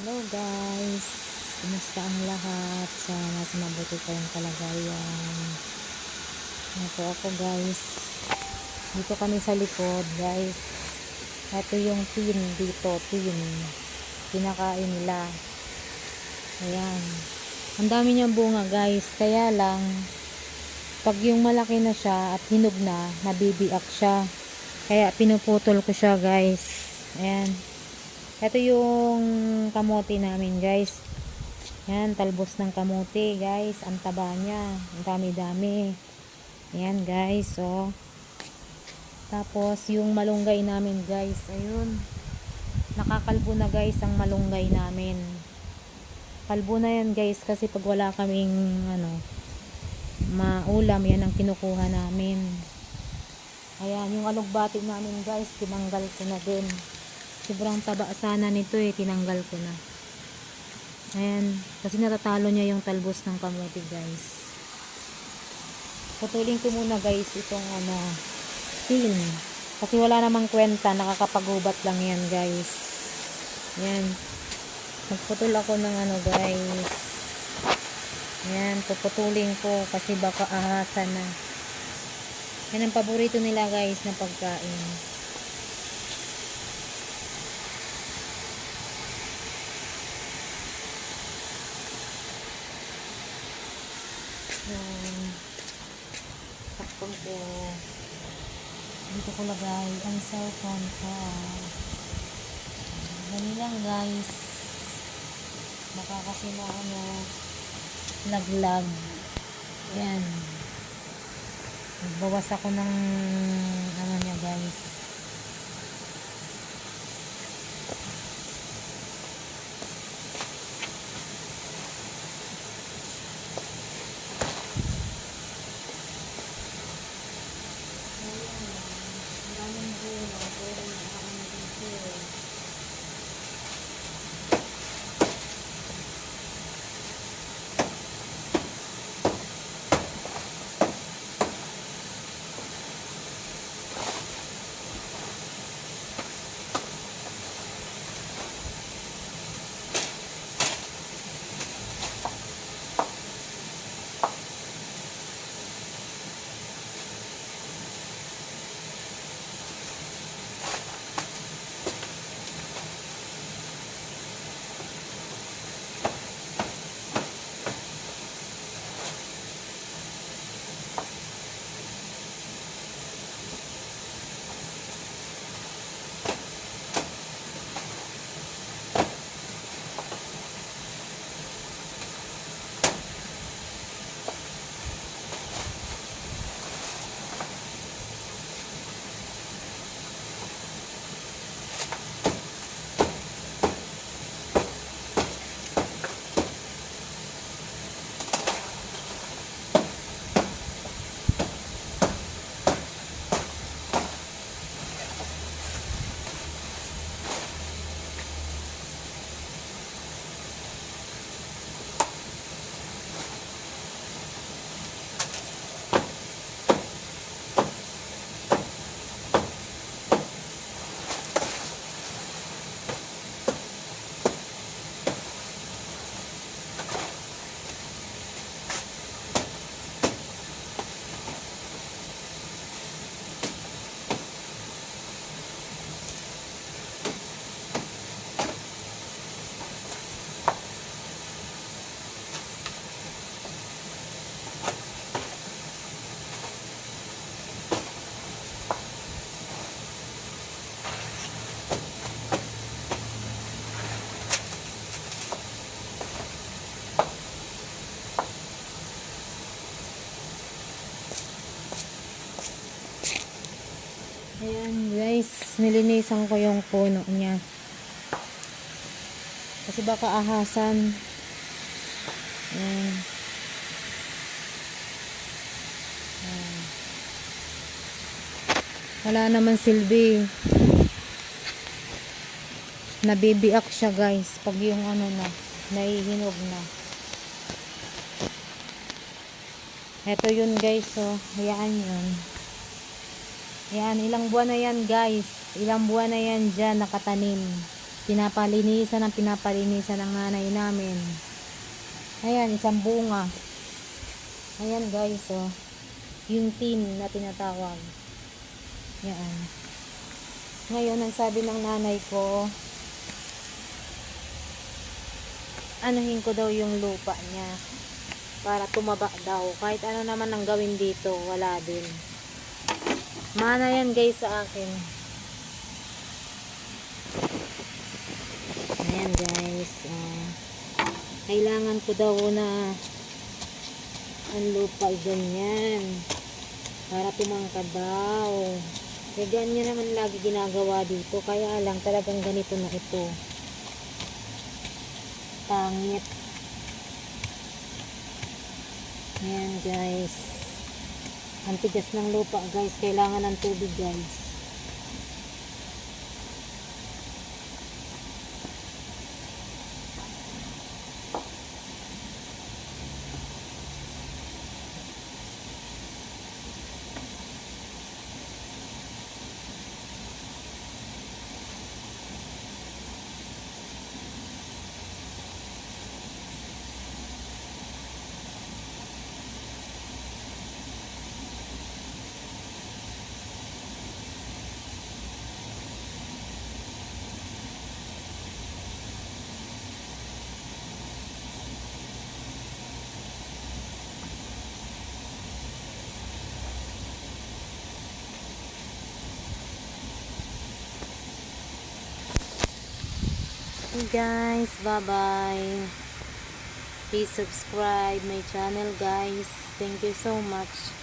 Hello guys, kumusta ang lahat sa nasa mabuti kayong kalagayan. Ito ako guys. Dito kami sa likod guys. Ito yung tin dito, tin. Pinakain nila. Ayan. Ang dami niyang bunga guys. Kaya lang, pag yung malaki na siya at hinog na, nabibiak siya. Kaya pinuputol ko siya guys. Ayan. Ito yung kamote namin guys. Yan, talbos ng kamote guys. Ang taba niya. Ang dami-dami. Yan guys. So, tapos yung malunggay namin guys. Ayun. Nakakalbo na guys ang malunggay namin. Kalbo na yan guys kasi pag wala kaming ano, maulam yan ang kinukuha namin. Ayan, yung alugbati namin guys, tinanggal ko na din. Sobrang taba sana nito eh, tinanggal ko na. Ayan, kasi natatalo niya yung talbos ng kamote guys. Putulin ko muna guys itong ano, tin. Kasi wala namang kwenta, nakakapagubat lang yan guys. Ayan. Magputol ako ng ano guys. Ayan, puputulin ko kasi baka ahasan na. Yan ang paborito nila guys na pagkain. Yan. Takpon ko. Dito ko lagay ang cellphone ko. Ganun lang guys. Baka kasi na ano, laglag. Yan. Nagbawas ako ng ano niya guys. Ayan guys, nilinisan ko yung puno niya. Kasi baka ahasan. Ayan. Wala naman silbi. Nabibiak siya guys pag yung ano na, naihinog na. Ito yun guys, oh. Hayaan yun. Yan, ilang buwan na yan guys. Ilang buwan na yan dyan nakatanim. pinapalinisan ang pinapalinisan ng nanay namin. Ayan, isang bunga. Ayan guys, oh. Yung tin na tinatawag. Yan. Ngayon, ang sabi ng nanay ko, anuhin ko daw yung lupa niya para tumaba daw. Kahit ano naman ang gawin dito, wala din. Mana yan guys sa akin. Ayan guys. ah, kailangan ko daw na ang lupa ganyan. Para tumangkad daw. Kaya ganyan naman lagi ginagawa dito. Kaya lang talagang ganito na ito. Pangit. Ayan guys. Ang tigas ng lupa guys. Kailangan ng tubig guys. Hey guys, bye bye. Please subscribe my channel guys. Thank you so much.